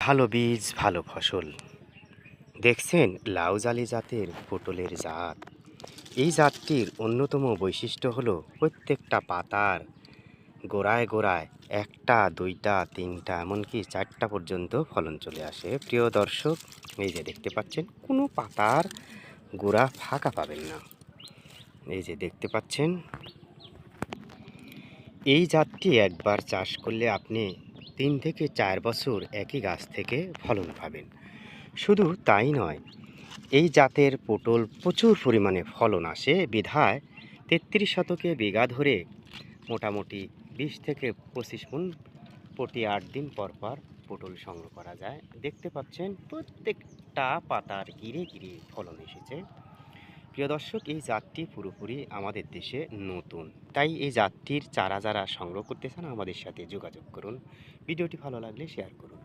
ভালো বীজ, ভালো ফসল। দেখছেন লাউজালি জাতের পটলের জাত। এই জাতটির অন্যতম বৈশিষ্ট্য হলো প্রত্যেকটা পাতার গোড়ায় গোড়ায় একটা, দুইটা, তিনটা, এমনকি চারটা পর্যন্ত ফলন চলে আসে। প্রিয় দর্শক, এই যে দেখতে পাচ্ছেন, কোনো পাতার গোড়া ফাঁকা পাবেন না। এই যে দেখতে পাচ্ছেন, এই জাতটি একবার চাষ করলে আপনি তিন থেকে চার বছর একই গাছ থেকে ফলন পাবেন। শুধু তাই নয়, এই জাতের পটল প্রচুর পরিমাণে ফলন আসে। বিধায় তেত্রিশ শতকে বিঘা ধরে মোটামুটি বিশ থেকে পঁচিশ মন প্রতি আট দিন পর পর পটল সংগ্রহ করা যায়। দেখতে পাচ্ছেন, প্রত্যেকটা পাতার গিরে গিরে ফলন এসেছে। প্রিয় দর্শক, এই জাতটি পুরোপুরি আমাদের দেশে নতুন। তাই এই জাতটির চারা যারা সংগ্রহ করতে চান আমাদের সাথে যোগাযোগ করুন। ভিডিওটি ভালো লাগলে শেয়ার করুন।